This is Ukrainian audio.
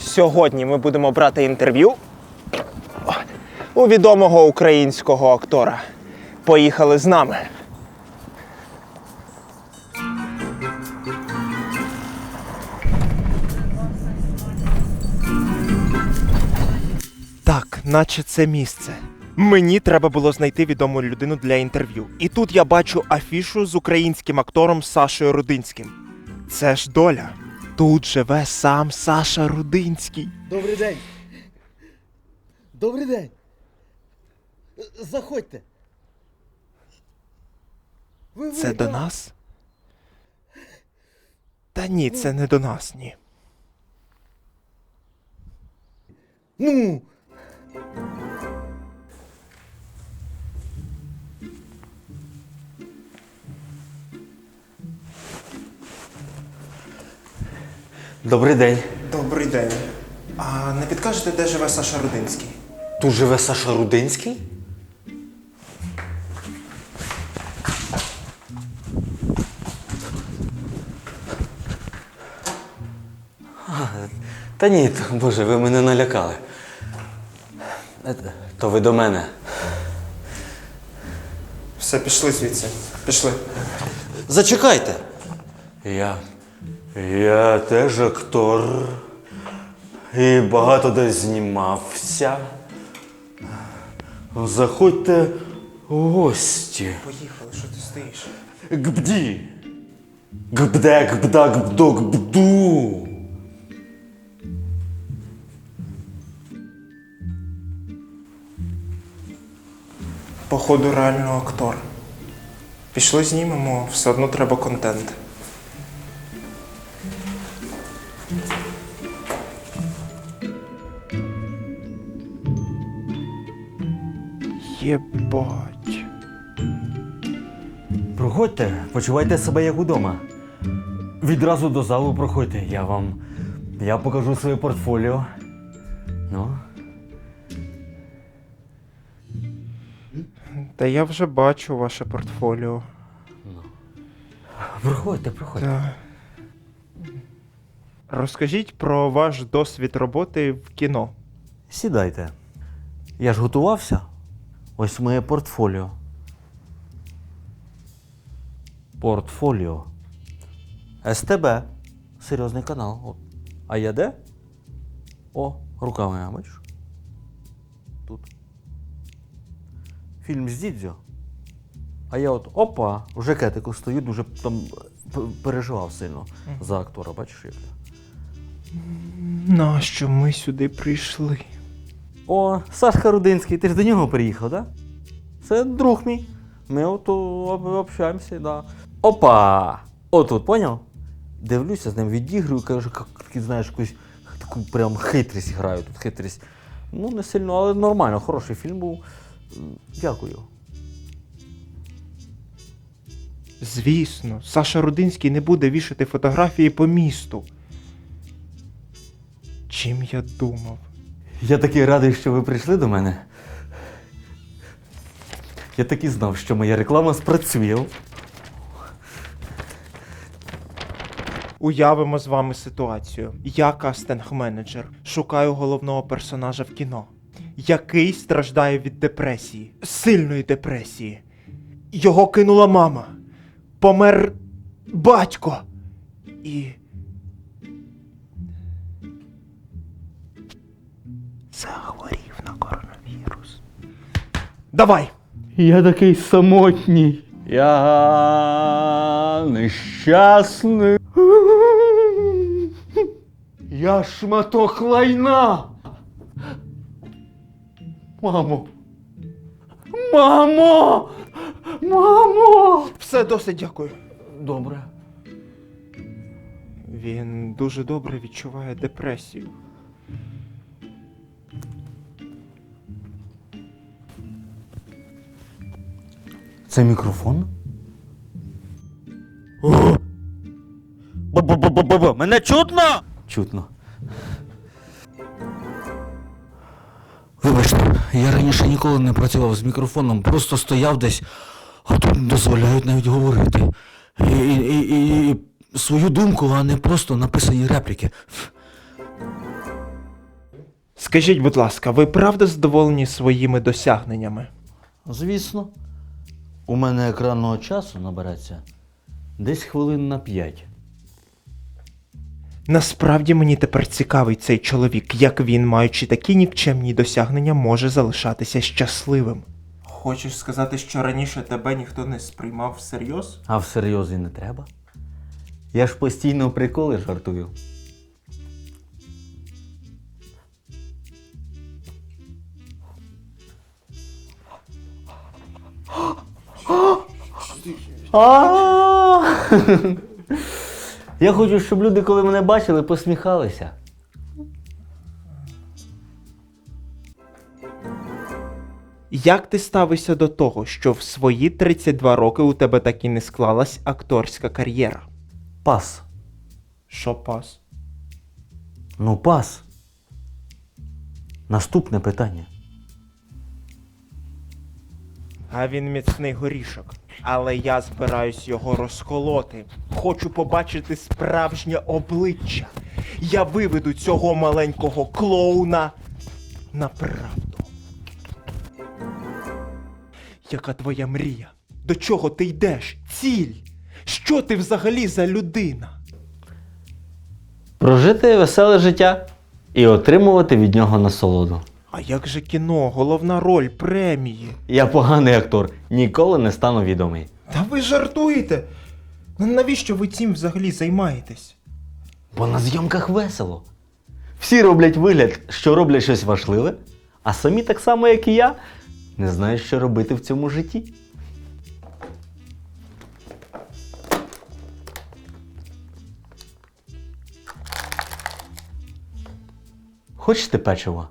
Сьогодні ми будемо брати інтерв'ю у відомого українського актора. Поїхали з нами. Так, наче це місце. Мені треба було знайти відому людину для інтерв'ю. І тут я бачу афішу з українським актором Сашою Рудинським. Це ж доля. Тут живе сам Саша Рудинський. Добрий день. Добрий день. Заходьте. Ви, ви, Це до нас? Та ні, це не до нас, ні. Ну. Добрий день. Добрий день. А не підкажете, де живе Саша Рудинський? Тут живе Саша Рудинський? А, Та ні, то, боже, ви мене налякали. Е, То ви до мене. Все, пішли звідси. Пішли. Зачекайте. Я. Я теж актор. І багато де знімався. Заходьте у гості. Поїхали, що ти стоїш? Гбді. Гбде, гбда, гбдо, гбду. Походу, реально актор. Пішли знімемо, все одно треба контент. Єбать. Проходьте, почувайте себе як удома. Відразу до залу проходьте. Я вам. Я покажу своє портфоліо. Ну. Та я вже бачу ваше портфоліо. Проходьте, проходьте. Та... Розкажіть про ваш досвід роботи в кіно. Сідайте. Я ж готувався. Ось моє портфоліо. Портфоліо. СТБ. Серйозний канал. А я де? О, рука моя, бачиш? Тут. Фільм з Дідзьо. А я от опа, в жакетику стою, дуже там переживав сильно за актора, бачиш як. Нащо ми сюди прийшли? О, Сашка Рудинський, ти ж до нього приїхав, так? Да? Це друг мій. Ми от общаємося, да. Опа! Отут, поняв? Дивлюся з ним, відіграю, кажу, як знаєш, якусь таку прям хитрість граю, тут хитрість. Ну, не сильно, але нормально, хороший фільм був. Дякую. Звісно, Саша Рудинський не буде вішати фотографії по місту. Чим я думав? Я такий радий, що ви прийшли до мене. Я так і знав, що моя реклама спрацює. Уявимо з вами ситуацію. Я кастинг-менеджер, шукаю головного персонажа в кіно, який страждає від депресії, сильної депресії. Його кинула мама. Помер батько. І. Захворів на коронавірус. Давай! Я такий самотній. Я нещасний. Я шматок лайна. Мамо. Мамо! Мамо! Все досить дякую. Добре. Він дуже добре відчуває депресію. Це мікрофон? Бу-бу-бу-бу-бу. Мене чутно? Чутно. Вибачте, я раніше ніколи не працював з мікрофоном, просто стояв десь, а тут дозволяють навіть говорити. І, і, і, і свою думку, а не просто написані репліки. Скажіть, будь ласка, ви правда задоволені своїми досягненнями? Звісно. У мене екранного часу набереться десь хвилин на 5. Насправді мені тепер цікавий цей чоловік, як він, маючи такі нікчемні досягнення, може залишатися щасливим. Хочеш сказати, що раніше тебе ніхто не сприймав всерйоз? А всерйоз і не треба. Я ж постійно приколи жартую. А! Я хочу, щоб люди, коли мене бачили, посміхалися. Як ти ставишся до того, що в свої 32 роки у тебе так і не склалась акторська кар'єра? Пас. Що пас? Ну, пас. Наступне питання. А він міцний горішок. Але я збираюсь його розколоти. Хочу побачити справжнє обличчя. Я виведу цього маленького клоуна на правду. Яка твоя мрія? До чого ти йдеш? Ціль? Що ти взагалі за людина? Прожити веселе життя і отримувати від нього насолоду. А як же кіно, головна роль премії? Я поганий актор, ніколи не стану відомий. Та ви жартуєте? Навіщо ви цим взагалі займаєтесь? Бо на зйомках весело. Всі роблять вигляд, що роблять щось важливе, а самі так само, як і я, не знають, що робити в цьому житті. Хочете печиво?